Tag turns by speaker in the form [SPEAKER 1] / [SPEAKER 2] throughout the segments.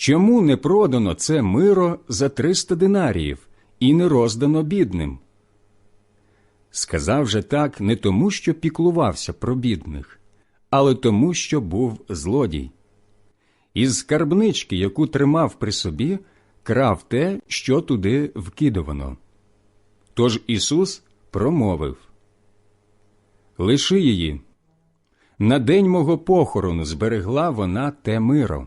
[SPEAKER 1] Чому не продано це миро за триста динаріїв і не роздано бідним? Сказав же так не тому, що піклувався про бідних, але тому, що був злодій. Із скарбнички, яку тримав при собі, крав те, що туди вкидувано. Тож Ісус промовив Лиши її. На день мого похорону зберегла вона те миро.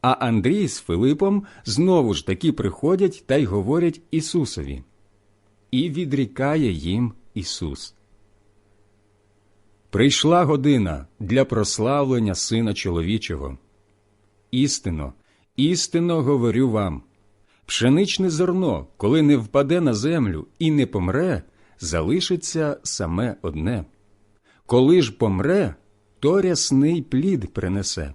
[SPEAKER 1] а Андрій з Филипом знову ж таки приходять та й говорять Ісусові. І відрікає їм Ісус. Прийшла година для прославлення Сина чоловічого. Істинно, істинно говорю вам пшеничне зерно, коли не впаде на землю і не помре, залишиться саме одне. Коли ж помре, то рясний плід принесе.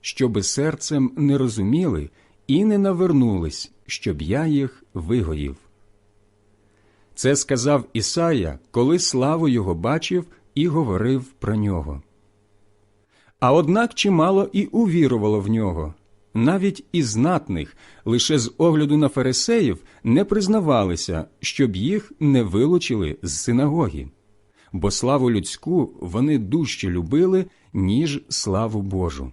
[SPEAKER 1] щоби серцем не розуміли і не навернулись, щоб я їх вигоїв. Це сказав Ісая, коли славу його бачив і говорив про нього. А однак чимало і увірувало в нього. Навіть і знатних, лише з огляду на фарисеїв, не признавалися, щоб їх не вилучили з синагоги бо славу людську вони дужче любили, ніж славу Божу.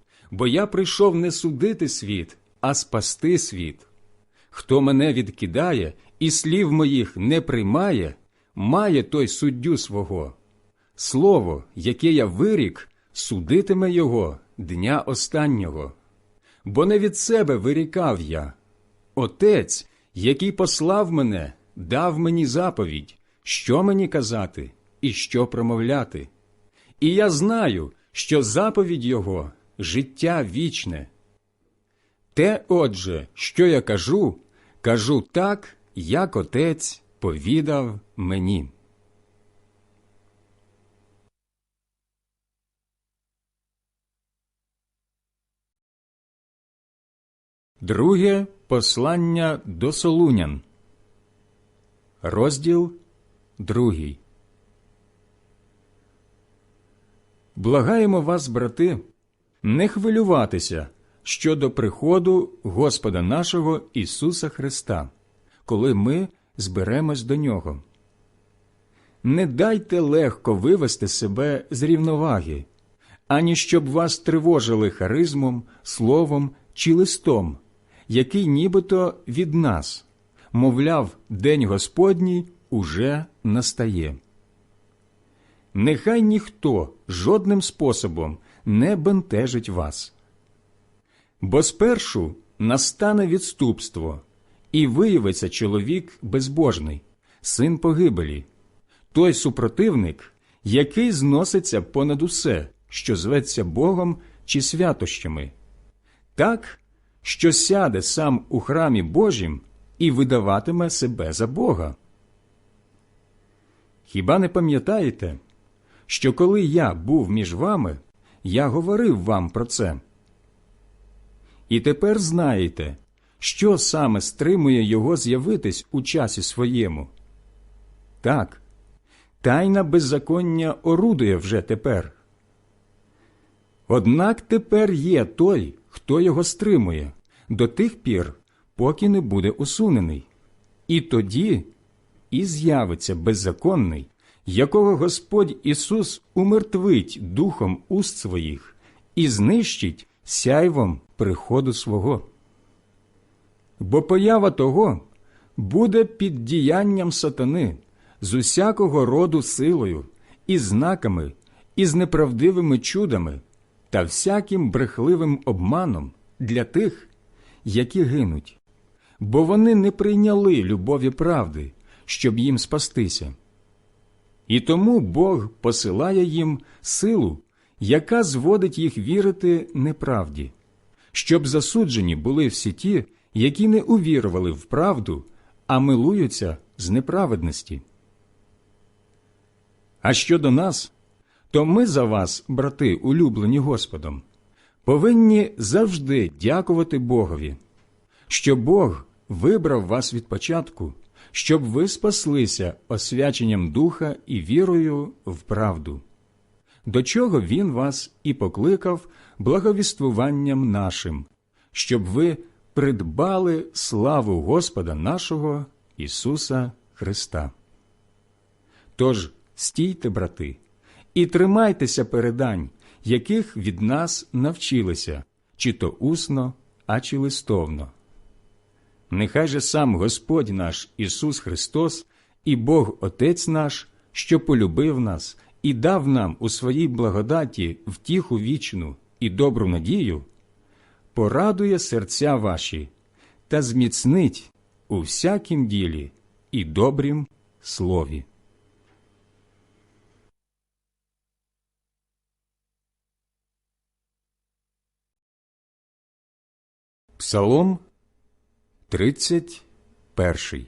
[SPEAKER 1] бо я прийшов не судити світ, а спасти світ. Хто мене відкидає і слів моїх не приймає, має той суддю свого. Слово, яке я вирік, судитиме його дня останнього. Бо не від себе вирікав я. Отець, який послав мене, дав мені заповідь що мені казати і що промовляти. І я знаю, що заповідь Його життя вічне. Те, отже, що я кажу, кажу так, як отець повідав мені. Друге послання до Солунян, розділ другий. Благаємо вас, брати, не хвилюватися щодо приходу Господа нашого Ісуса Христа, коли ми зберемось до Нього. Не дайте легко вивести себе з рівноваги, ані щоб вас тривожили харизмом, словом чи листом, який нібито від нас, мовляв, День Господній уже настає. Нехай ніхто жодним способом не бентежить вас. Бо спершу настане відступство, і виявиться чоловік безбожний, син погибелі, той супротивник, який зноситься понад усе, що зветься Богом чи святощами, так, що сяде сам у храмі Божім і видаватиме себе за Бога. Хіба не пам'ятаєте, що коли я був між вами, я говорив вам про це? І тепер знаєте, що саме стримує його з'явитись у часі своєму. Так, тайна беззаконня орудує вже тепер. Однак тепер є той, хто його стримує, до тих пір, поки не буде усунений. І тоді і з'явиться беззаконний, якого Господь Ісус умертвить духом уст своїх і знищить сяйвом приходу свого. Бо поява того буде під діянням сатани з усякого роду силою, і знаками, і з неправдивими чудами та всяким брехливим обманом для тих, які гинуть, бо вони не прийняли любові правди, щоб їм спастися. І тому Бог посилає їм силу, яка зводить їх вірити неправді, щоб засуджені були всі ті, які не увірували в правду, а милуються з неправедності. А щодо нас, то ми за вас, брати, улюблені Господом, повинні завжди дякувати Богові, що Бог вибрав вас від початку, щоб ви спаслися освяченням духа і вірою в правду, до чого Він вас і покликав благовіствуванням нашим, щоб ви придбали славу Господа нашого Ісуса Христа. Тож стійте, брати, і тримайтеся передань, яких від нас навчилися, чи то усно, а чи листовно. Нехай же сам Господь наш Ісус Христос і Бог Отець наш, що полюбив нас і дав нам у своїй благодаті втіху вічну і добру надію, порадує серця ваші та зміцнить у всякім ділі і добрім слові. Псалом 31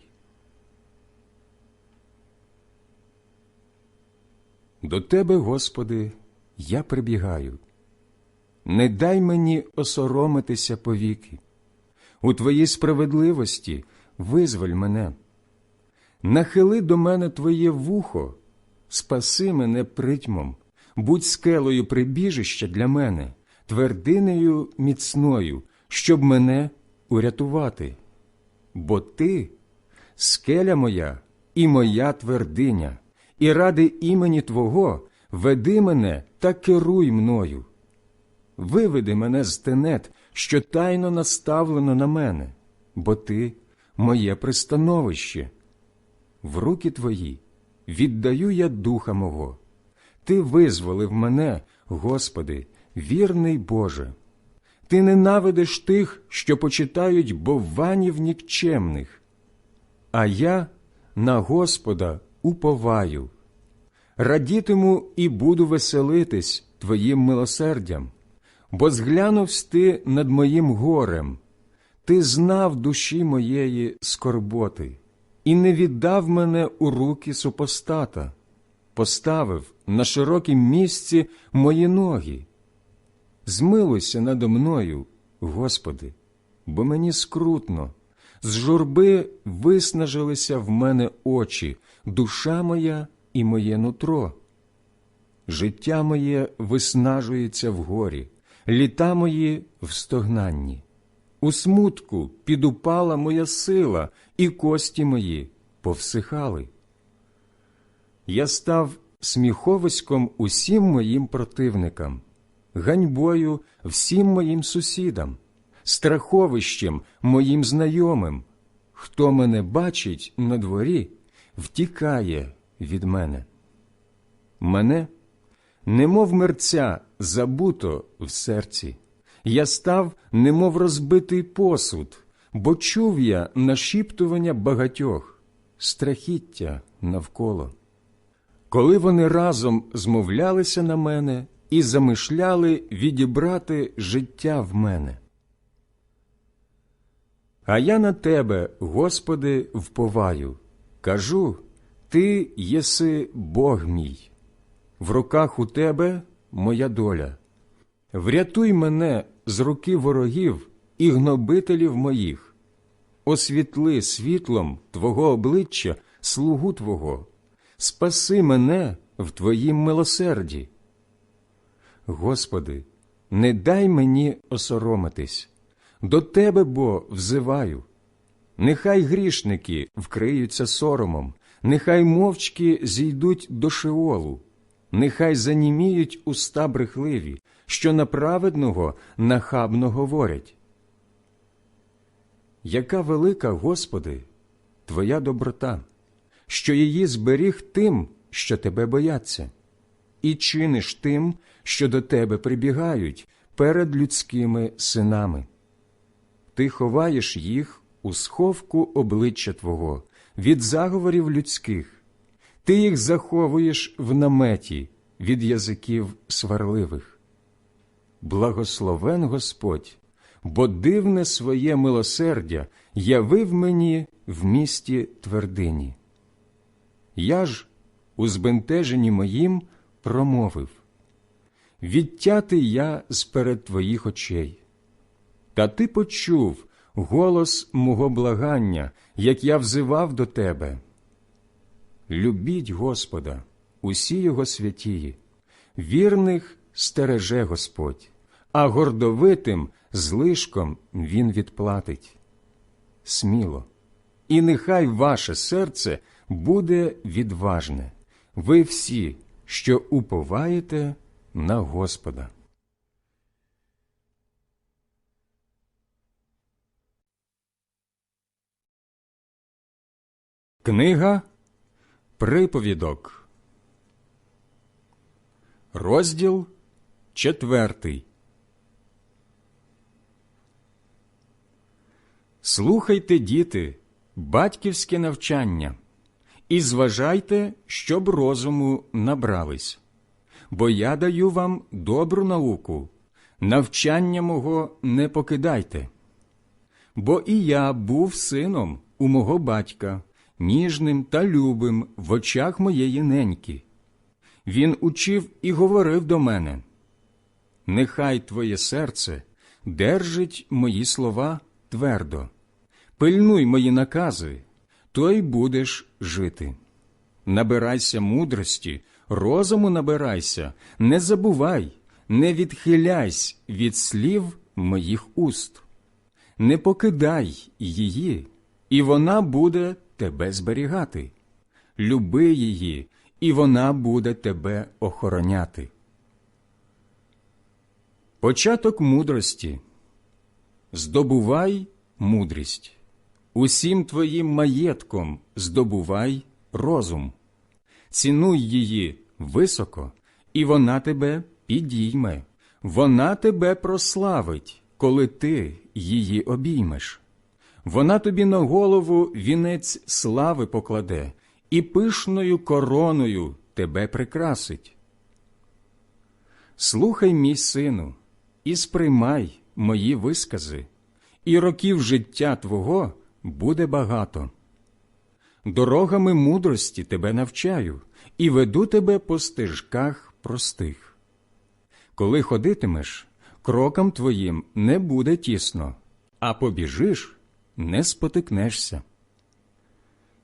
[SPEAKER 1] До Тебе, Господи, я прибігаю. Не дай мені осоромитися повіки. У Твоїй справедливості визволь мене. Нахили до мене Твоє вухо, спаси мене притьмом, будь скелою прибіжища для мене, твердинею міцною, щоб мене урятувати. Бо Ти скеля моя і моя твердиня, і ради імені Твого веди мене та керуй мною. Виведи мене з тенет, що тайно наставлено на мене, бо ти моє пристановище. В руки твої віддаю я духа мого. Ти визволив мене, Господи, вірний Боже. Ти ненавидиш тих, що почитають бованів нікчемних, а я на Господа уповаю. Радітиму і буду веселитись Твоїм милосердям бо зглянувсь ти над моїм горем, ти знав душі моєї скорботи, і не віддав мене у руки супостата, поставив на широкім місці мої ноги. Змилуйся надо мною, Господи, бо мені скрутно, з журби виснажилися в мене очі, душа моя і моє нутро. Життя моє виснажується в горі, літа мої в стогнанні. У смутку підупала моя сила, і кості мої повсихали. Я став сміховиськом усім моїм противникам, ганьбою всім моїм сусідам, страховищем моїм знайомим. Хто мене бачить на дворі, втікає від мене. Мене немов мерця забуто в серці. Я став, немов розбитий посуд, бо чув я нашіптування багатьох. страхіття навколо. Коли вони разом змовлялися на мене і замишляли відібрати життя в мене. А я на тебе, Господи, вповаю, кажу, Ти єси Бог мій, в руках у тебе моя доля. Врятуй мене з руки ворогів і гнобителів моїх, освітли світлом Твого обличчя, слугу Твого, спаси мене в Твоїм милосерді. Господи, не дай мені осоромитись, до Тебе бо взиваю. Нехай грішники вкриються соромом, нехай мовчки зійдуть до шеолу, нехай заніміють уста брехливі, що на праведного нахабно говорять. Яка велика, Господи, Твоя доброта, що її зберіг тим, що Тебе бояться, і чиниш тим, що до Тебе прибігають перед людськими синами. Ти ховаєш їх у сховку обличчя Твого від заговорів людських, ти їх заховуєш в наметі від язиків сварливих. Благословен Господь, бо дивне своє милосердя явив мені в місті твердині. Я ж, у збентеженні моїм, промовив Відтятий я сперед твоїх очей. Та ти почув голос мого благання, як я взивав до тебе. Любіть Господа, усі його святії, вірних стереже Господь, а гордовитим злишком Він відплатить. Сміло, і нехай ваше серце буде відважне, ви всі, що уповаєте на Господа. Книга Приповідок, розділ четвертий. Слухайте, діти, батьківське навчання, і зважайте, щоб розуму набрались, бо я даю вам добру науку, навчання мого не покидайте. Бо і я був сином у мого батька ніжним та любим в очах моєї неньки. Він учив і говорив до мене Нехай твоє серце держить мої слова твердо, пильнуй мої накази, то й будеш жити. Набирайся мудрості, розуму набирайся, не забувай, не відхиляйся від слів моїх уст, не покидай її, і вона буде тебе зберігати. Люби її, і вона буде тебе охороняти. Початок мудрості. Здобувай мудрість. Усім твоїм маєтком здобувай розум. Цінуй її високо, і вона тебе підійме, вона тебе прославить, коли ти її обіймеш. Вона тобі на голову вінець слави покладе і пишною короною тебе прикрасить. Слухай, мій сину, і сприймай мої вискази, і років життя твого буде багато. Дорогами мудрості тебе навчаю і веду тебе по стежках простих. Коли ходитимеш, крокам твоїм не буде тісно, а побіжиш не спотикнешся.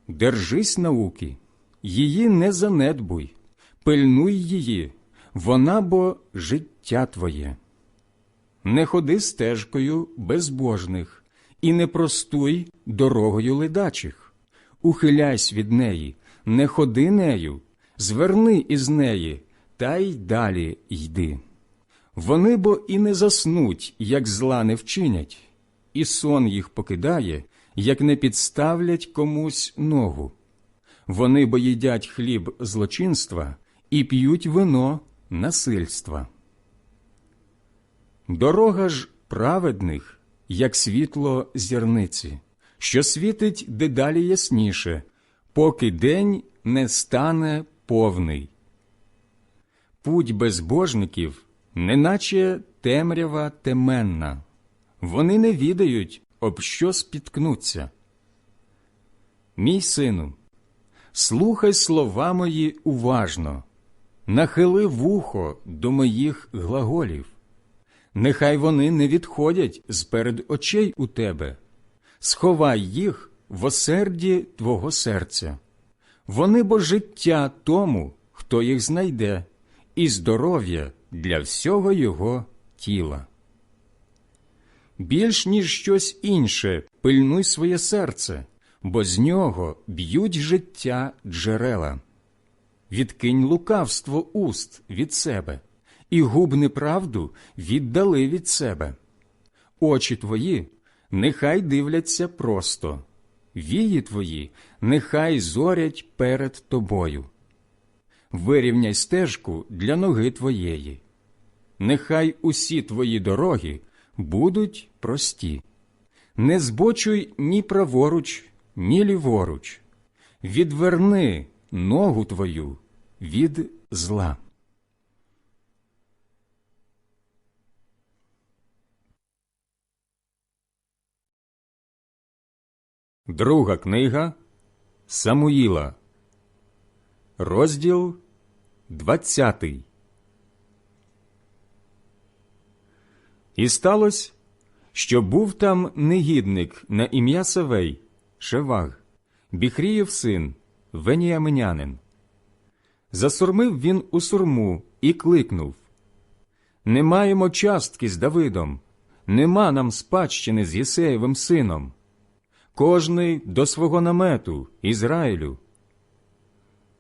[SPEAKER 1] Держись науки, її не занедбуй, пильнуй її, вона бо життя твоє. Не ходи стежкою безбожних і не простуй дорогою ледачих, ухиляйся від неї, не ходи нею, зверни із неї, та й далі йди. Вони бо і не заснуть, як зла не вчинять і сон їх покидає, як не підставлять комусь ногу. Вони бо їдять хліб злочинства і п'ють вино насильства. Дорога ж праведних, як світло зірниці, що світить дедалі ясніше, поки день не стане повний. Путь безбожників, неначе темрява теменна, вони не відають, об що спіткнуться. Мій сину, слухай слова мої уважно, нахили вухо до моїх глаголів. Нехай вони не відходять з перед очей у тебе, сховай їх в осерді твого серця. Вони бо життя тому, хто їх знайде, і здоров'я для всього його тіла. Більш ніж щось інше, пильнуй своє серце, бо з нього б'ють життя джерела. Відкинь лукавство уст від себе, і губ неправду віддали від себе. Очі твої нехай дивляться просто, вії твої нехай зорять перед тобою. Вирівняй стежку для ноги твоєї. Нехай усі твої дороги будуть прості. Не збочуй ні праворуч, ні ліворуч. Відверни ногу твою від зла. Друга книга Самуїла, розділ двадцятий. І сталося, що був там негідник на ім'я Савей, Шеваг, Біхрієв син, Веніаминянин. Засурмив він у сурму і кликнув Не маємо частки з Давидом, нема нам спадщини з Єсеєвим сином. Кожний до свого намету, Ізраїлю.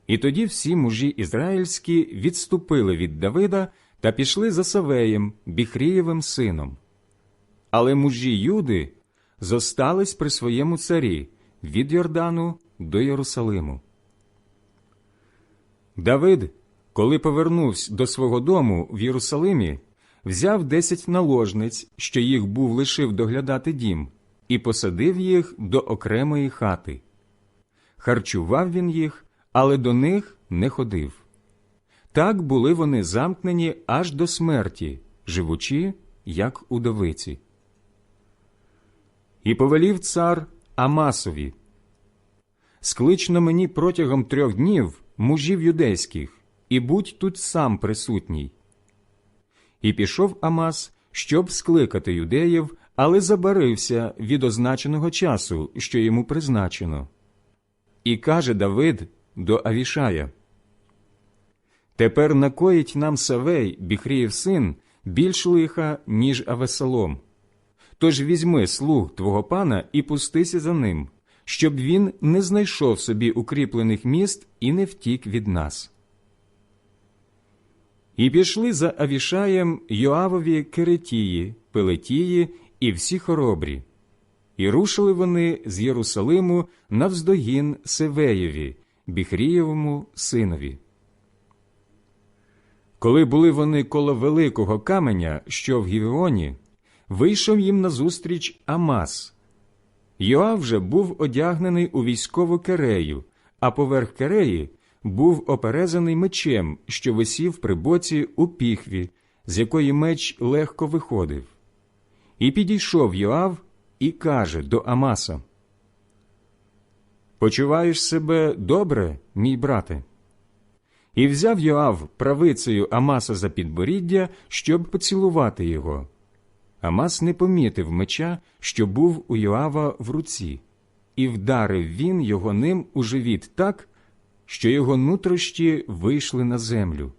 [SPEAKER 1] І тоді всі мужі ізраїльські відступили від Давида та пішли за Савеєм, Біхрієвим сином. Але мужі Юди зостались при своєму царі від Йордану до Єрусалиму. Давид, коли повернувся до свого дому в Єрусалимі, взяв десять наложниць, що їх був лишив доглядати дім, і посадив їх до окремої хати. Харчував він їх, але до них не ходив. Так були вони замкнені аж до смерті, живучи, як удовиці. І повелів цар Амасові Склично мені протягом трьох днів мужів юдейських, і будь тут сам присутній. І пішов Амас, щоб скликати юдеїв, але забарився від означеного часу, що йому призначено. І каже Давид до Авішая Тепер накоїть нам Савей, Біхріїв син, більш лиха, ніж Авесалом. Тож візьми слуг твого пана і пустися за ним, щоб він не знайшов собі укріплених міст і не втік від нас. І пішли за Авішаєм Йоавові Керетії, Пелетії і всі хоробрі, і рушили вони з Єрусалиму навздогін Севеєві, Біхрієвому синові. Коли були вони коло великого каменя, що в Гівеоні, вийшов їм назустріч Амас. Йоав же був одягнений у військову керею, а поверх кереї був оперезаний мечем, що висів при боці у піхві, з якої меч легко виходив. І підійшов Йоав і каже до Амаса: Почуваєш себе добре, мій брате? І взяв Йоав правицею Амаса за підборіддя, щоб поцілувати його. Амас не помітив меча, що був у Йоава в руці, і вдарив він його ним у живіт так, що його нутрощі вийшли на землю,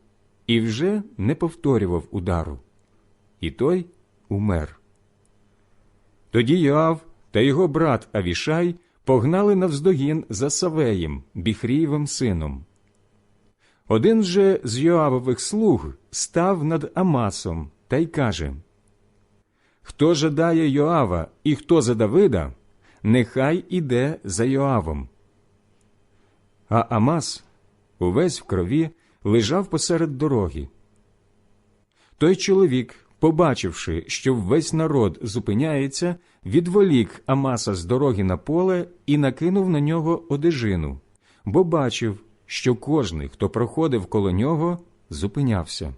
[SPEAKER 1] і вже не повторював удару. І той умер. Тоді Йоав та його брат Авішай погнали навздогін за Савеєм, Біхрієвим сином. Один же з Йоавових слуг став над Амасом та й каже Хто жадає Йоава і хто за Давида, нехай іде за Йоавом. А Амас, увесь в крові, лежав посеред дороги. Той чоловік, побачивши, що весь народ зупиняється, відволік Амаса з дороги на поле і накинув на нього одежину, бо бачив, що кожний, хто проходив коло нього, зупинявся.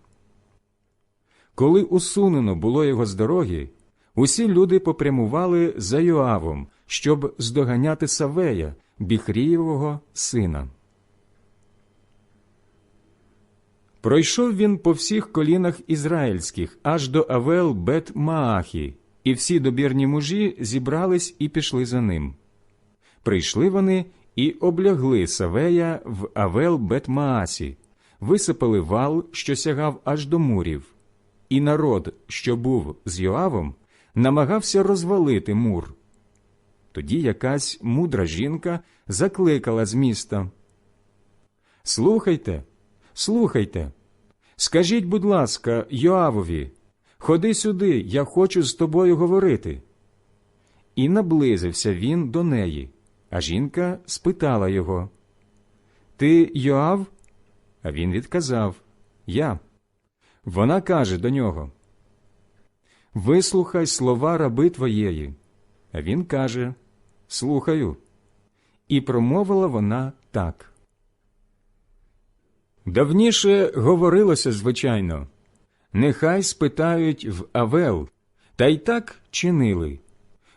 [SPEAKER 1] Коли усунено було його з дороги, усі люди попрямували за Йоавом, щоб здоганяти Савея, Біхрієвого сина. Пройшов він по всіх колінах ізраїльських аж до Авел Бет Маахі, і всі добірні мужі зібрались і пішли за ним. Прийшли вони і облягли Савея в Авел Бет Маасі, висипали вал, що сягав аж до мурів, і народ, що був з Йоавом, намагався розвалити мур. Тоді якась мудра жінка закликала з міста. Слухайте, слухайте. Скажіть, будь ласка, Йоавові, ходи сюди, я хочу з тобою говорити. І наблизився він до неї, а жінка спитала його Ти Йоав? А він відказав Я. Вона каже до нього Вислухай слова раби твоєї. А він каже Слухаю. І промовила вона так. Давніше говорилося, звичайно, нехай спитають в Авел, та й так чинили,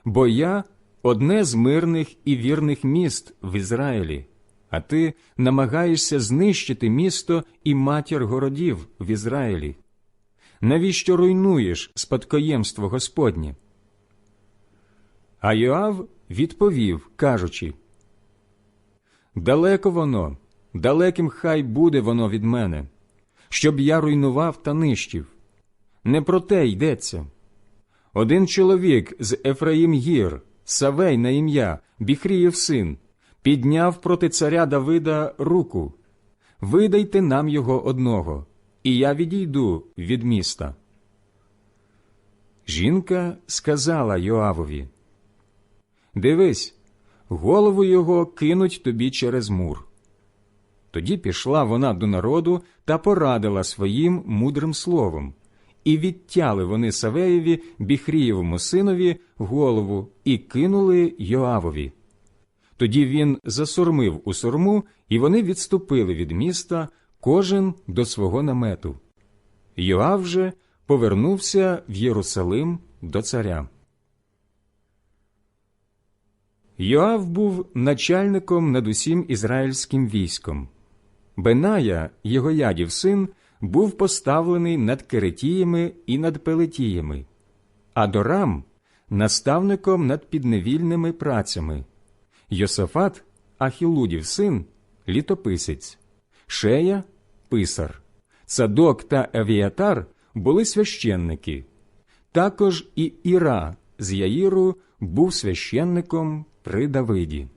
[SPEAKER 1] бо я одне з мирних і вірних міст в Ізраїлі, а ти намагаєшся знищити місто і матір городів в Ізраїлі. Навіщо руйнуєш спадкоємство Господнє? А Йоав відповів, кажучи Далеко воно, далеким хай буде воно від мене, щоб я руйнував та нищив. Не про те йдеться. Один чоловік з Ефраїм Гір, Савей на ім'я, Біхрієв син, підняв проти царя Давида руку. Видайте нам його одного, і я відійду від міста. Жінка сказала Йоавові Дивись, голову його кинуть тобі через мур. Тоді пішла вона до народу та порадила своїм мудрим словом, і відтяли вони Савеєві, Біхрієвому синові, голову і кинули Йоавові. Тоді він засурмив у сурму, і вони відступили від міста, кожен до свого намету. Йоав же повернувся в Єрусалим до царя. Йоав був начальником над усім ізраїльським військом. Беная, його ядів син, був поставлений над Керетіями і над Пелетіями, а Дорам – наставником над підневільними працями. Йосафат, Ахілудів син, літописець, Шея – писар, Цадок та Авіатар були священники. Також і Іра з Яїру був священником при Давиді.